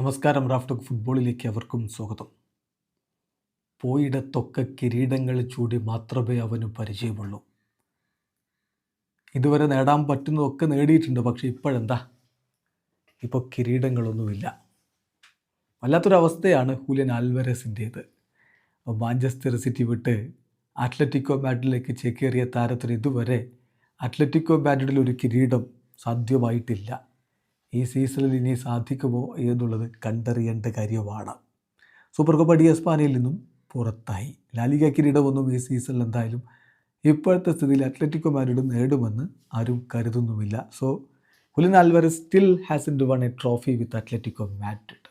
നമസ്കാരം റാഫ്റ്റോക്ക് ഫുട്ബോളിലേക്ക് അവർക്കും സ്വാഗതം. പോയിടത്തൊക്കെ കിരീടങ്ങൾ ചൂടി മാത്രമേ അവന് പരിചയമുള്ളൂ. ഇതുവരെ നേടാൻ പറ്റുന്നതൊക്കെ നേടിയിട്ടുണ്ട് പക്ഷെ ഇപ്പോഴെന്താ? ഇപ്പോൾ കിരീടങ്ങളൊന്നുമില്ല. വല്ലാത്തൊരവസ്ഥയാണ് ഹൂലിയൻ ആൽവരസിന്റേത്. മാഞ്ചസ്റ്റർ സിറ്റി വിട്ട് അത്ലറ്റിക്കോ മാഡ്രിഡിലേക്ക് ചേക്കേറിയ താരത്തിന് ഇതുവരെ അത്ലറ്റിക്കോ മാഡ്രിഡിൽ ഒരു കിരീടം സാധ്യമായിട്ടില്ല. ഈ സീസണിൽ ഇനി സാധിക്കുമോ എന്നുള്ളത് കണ്ടറിയേണ്ട കാര്യമാണ്. സൂപ്പർ കപ്പ് ഡി എസ്പാനയിൽ നിന്നും പുറത്തായി. ലാലിക കിരീടമൊന്നും ഈ സീസണിൽ എന്തായാലും ഇപ്പോഴത്തെ സ്ഥിതിയിൽ അത്ലറ്റിക്കോ മാഡ്രിഡ് നേടുമെന്ന് ആരും കരുതുന്നുമില്ല. So Julian Alvarez still hasn't won a trophy with Atletico Madrid.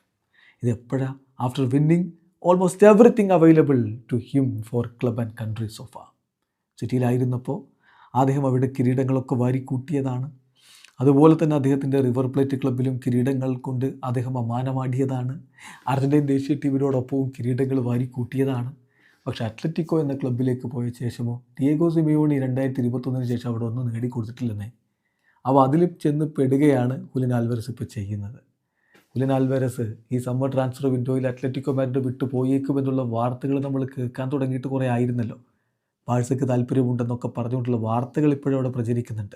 ഇത് എപ്പോഴാണ് after winning almost everything available to him for club and country so far സിറ്റിയിലായിരുന്നപ്പോൾ അദ്ദേഹം അവിടെ കിരീടങ്ങളൊക്കെ വാരിക്കൂട്ടിയതാണ്. അതുപോലെ തന്നെ അദ്ദേഹത്തിന്റെ റിവർ പ്ലേറ്റ് ക്ലബിലും കിരീടങ്ങൾ കൊണ്ട് അദ്ദേഹം അമാനമാടിയതാണ്. അർജന്റീൻ ദേശീയ ടീമിനോടൊപ്പവും കിരീടങ്ങൾ വാരിക്കൂട്ടിയതാണ് പക്ഷേ അത്ലറ്റിക്കോ എന്ന ക്ലബിലേക്ക് പോയ ശേഷമോ ഡിയേഗോ സിമിയോണി രണ്ടായിരത്തി ഇരുപത്തൊന്നിന് ശേഷം അവിടെ ഒന്നും നേടിക്കൊടുത്തിട്ടില്ലെന്നേ. അപ്പോൾ അതിൽ ചെന്ന് പെടുകയാണ് ഹുലിൻ ആൽവരസ് ഇപ്പോൾ ചെയ്യുന്നത്. ഹുലിൻ ആൽവരസ് ഈ സമ്മർ ട്രാൻസ്ഫർ വിൻഡോയിൽ അത്ലറ്റിക്കോ മാഡ്രിഡ് വിട്ടു പോയേക്കുമെന്നുള്ള വാർത്തകൾ നമ്മൾ കേൾക്കാൻ തുടങ്ങിയിട്ട് കുറേ ആയിരുന്നല്ലോ. ബാഴ്സയ്ക്ക് താല്പര്യമുണ്ടെന്നൊക്കെ പറഞ്ഞുകൊണ്ടുള്ള വാർത്തകൾ ഇപ്പോഴും അവിടെ പ്രചരിക്കുന്നുണ്ട്.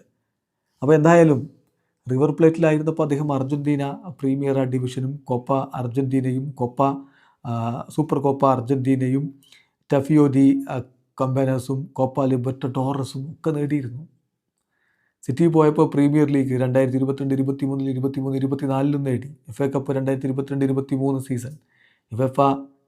അപ്പോൾ എന്തായാലും റിവർ പ്ലേറ്റിലായിരുന്നപ്പോൾ അദ്ദേഹം അർജന്റീന പ്രീമിയർ ഡിവിഷനും കൊപ്പ അർജന്റീനയും കൊപ്പ സൂപ്പർ കോപ്പ അർജന്റീനയും ടഫിയോ ദി കമ്പനസും കോപ്പ ലിബർട്ട ടോറസും ഒക്കെ നേടിയിരുന്നു. സിറ്റി പോയപ്പോൾ പ്രീമിയർ ലീഗ് രണ്ടായിരത്തി ഇരുപത്തിരണ്ട് ഇരുപത്തി മൂന്നിൽ ഇരുപത്തി മൂന്ന് ഇരുപത്തിനാലിലും നേടി. എഫ് എ കപ്പ് രണ്ടായിരത്തി ഇരുപത്തിരണ്ട് ഇരുപത്തി മൂന്ന് സീസൺ യുവഫ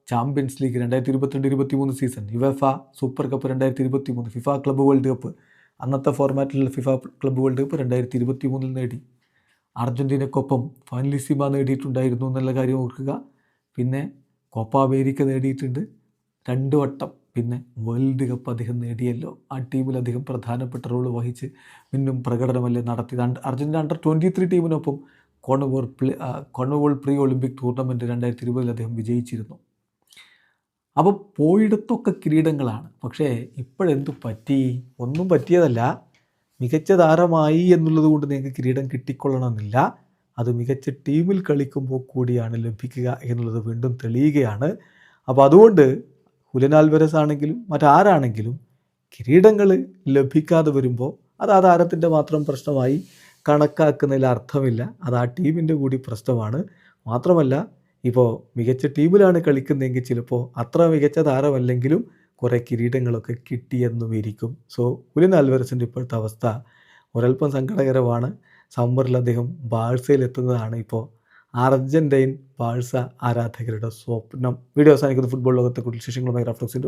ചാമ്പ്യൻസ് ലീഗ് രണ്ടായിരത്തി ഇരുപത്തിരണ്ട് ഇരുപത്തി മൂന്ന് സീസൺ യുവഫ സൂപ്പർ കപ്പ് രണ്ടായിരത്തി ഇരുപത്തി മൂന്ന് ഫിഫ ക്ലബ്ബ് വേൾഡ് കപ്പ് അന്നത്തെ ഫോർമാറ്റിൽ ഫിഫ ക്ലബ് വേൾഡ് കപ്പ് രണ്ടായിരത്തി ഇരുപത്തി മൂന്നിൽ നേടി. അർജന്റീനക്കൊപ്പം ഫൈനലിസിമ നേടിയിട്ടുണ്ടായിരുന്നു എന്നുള്ള കാര്യം ഓർക്കുക. പിന്നെ കോപ്പ അമേരിക്ക നേടിയിട്ടുണ്ട്. രണ്ട് വട്ടം. പിന്നെ വേൾഡ് കപ്പ് അദ്ദേഹം നേടിയല്ലോ. ആ ടീമിൽ അദ്ദേഹം പ്രധാനപ്പെട്ട റോൾ വഹിച്ച് പിന്നും പ്രകടനമല്ലേ നടത്തി അർജന്റീന അണ്ടർ ട്വന്റി ത്രീ ടീമിനൊപ്പം CONMEBOL play CONMEBOL pre Olympic tournament രണ്ടായിരത്തി ഇരുപതിൽ അദ്ദേഹം വിജയിച്ചിരുന്നു. അപ്പോൾ പോയിടത്തൊക്കെ കിരീടങ്ങളാണ്. പക്ഷേ ഇപ്പോഴെന്തു പറ്റി? ഒന്നും പറ്റിയതല്ല. മികച്ച താരമായി എന്നുള്ളത് കൊണ്ട് നിങ്ങൾക്ക് കിരീടം കിട്ടിക്കൊള്ളണമെന്നില്ല. അത് മികച്ച ടീമിൽ കളിക്കുമ്പോൾ കൂടിയാണ് ലഭിക്കുക എന്നുള്ളത് വീണ്ടും തെളിയുകയാണ്. അപ്പോൾ അതുകൊണ്ട് ഹുലൻ ആണെങ്കിലും മറ്റാരാണെങ്കിലും കിരീടങ്ങൾ ലഭിക്കാതെ വരുമ്പോൾ അത് ആ താരത്തിന്റെ മാത്രം പ്രശ്നമായി കണക്കാക്കുന്നതിൽ അർത്ഥമില്ല. അത് ആ ടീമിന്റെ കൂടി പ്രശ്നമാണ്. മാത്രമല്ല ഇപ്പോൾ മികച്ച ടീമിലാണ് കളിക്കുന്നതെങ്കിൽ ചിലപ്പോൾ അത്ര മികച്ച താരമല്ലെങ്കിലും കുറേ കിരീടങ്ങളൊക്കെ കിട്ടിയെന്നും ഇരിക്കും സോ ഉലിൻ ആൽവരസിന്റെ ഇപ്പോഴത്തെ അവസ്ഥ ഒരൽപ്പം സങ്കടകരമാണ്. സമ്മറിൽ അദ്ദേഹം ബാഴ്സയിൽ എത്തുന്നതാണ് ഇപ്പോൾ അർജന്റൈൻ ബാഴ്സ ആരാധകരുടെ സ്വപ്നം. വീഡിയോ അവസാനിക്കുന്ന. ഫുട്ബോൾ ലോകത്തെ കുറിച്ച് വിശേഷങ്ങളുമായി റഫ്ലക്സിന്റെ